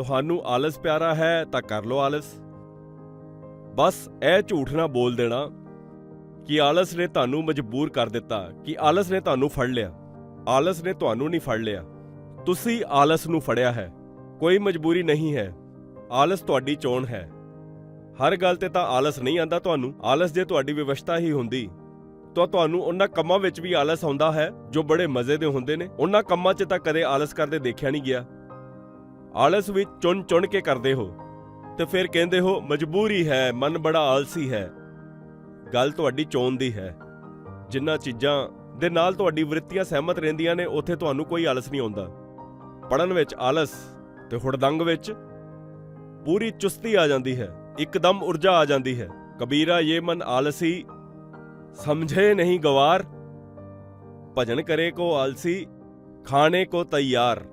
ਤੁਹਾਨੂੰ ਆਲਸ ਪਿਆਰਾ ਹੈ ਤਾਂ ਕਰ ਲਓ ਆਲਸ। ਬਸ ਇਹ ਝੂਠ ਨਾ ਬੋਲ ਦੇਣਾ ਕਿ ਆਲਸ ਨੇ ਤੁਹਾਨੂੰ ਮਜਬੂਰ ਕਰ ਦਿੱਤਾ, ਕਿ ਆਲਸ ਨੇ ਤੁਹਾਨੂੰ ਫੜ ਲਿਆ। ਆਲਸ ਨੇ ਤੁਹਾਨੂੰ ਨਹੀਂ ਫੜ ਲਿਆ। ਤੁਸੀਂ ਆਲਸ ਨੂੰ ਫੜਿਆ ਹੈ। ਕੋਈ ਮਜਬੂਰੀ ਨਹੀਂ ਹੈ। ਆਲਸ ਤੁਹਾਡੀ ਚੋਣ ਹੈ। ਹਰ ਗੱਲ ਤੇ ਤਾਂ ਆਲਸ ਨਹੀਂ ਆਂਦਾ ਤੁਹਾਨੂੰ। ਆਲਸ ਜੇ ਤੁਹਾਡੀ ਵਿਵਸਥਾ ਹੀ ਹੁੰਦੀ, ਤਾਂ ਤੁਹਾਨੂੰ ਉਹਨਾਂ ਕੰਮਾਂ ਵਿੱਚ ਵੀ ਆਲਸ ਆਉਂਦਾ ਹੈ, ਜੋ ਬੜੇ ਮਜ਼ੇ ਦੇ ਹੁੰਦੇ ਨੇ। ਉਹਨਾਂ ਕੰਮਾਂ 'ਚ ਤਾਂ ਕਦੇ ਆਲਸ ਕਰਦੇ ਦੇਖਿਆ ਨਹੀਂ ਗਿਆ। ਆਲਸ ਵਿੱਚ ਚੁਣ ਚੁਣ ਕੇ ਕਰਦੇ ਹੋ ਤੇ ਫਿਰ ਕਹਿੰਦੇ ਹੋ, ਮਜਬੂਰੀ ਹੈ, ਮਨ ਬੜਾ ਆਲਸੀ ਹੈ। ਗੱਲ ਤੁਹਾਡੀ ਚੋਣ ਦੀ ਹੈ। ਜਿੰਨਾ ਚੀਜ਼ਾਂ ਦੇ ਨਾਲ ਤੁਹਾਡੀ ਵ੍ਰਿਤੀਆਂ ਸਹਿਮਤ ਰਹਿੰਦੀਆਂ ਨੇ, ਉੱਥੇ ਤੁਹਾਨੂੰ ਕੋਈ ਆਲਸ ਨਹੀਂ ਆਉਂਦਾ। ਪੜਨ ਵਿੱਚ ਆਲਸ ਤੇ ਹੁੜਦੰਗ ਵਿੱਚ ਪੂਰੀ ਚੁਸਤੀ ਆ ਜਾਂਦੀ ਹੈ, ਇੱਕਦਮ ਊਰਜਾ ਆ ਜਾਂਦੀ ਹੈ। ਕਬੀਰਾ ਇਹ ਮਨ ਆਲਸੀ, ਸਮਝੇ ਨਹੀਂ ਗਵਾਰ। ਭਜਨ ਕਰੇ ਕੋ ਆਲਸੀ, ਖਾਣੇ ਕੋ ਤਿਆਰ।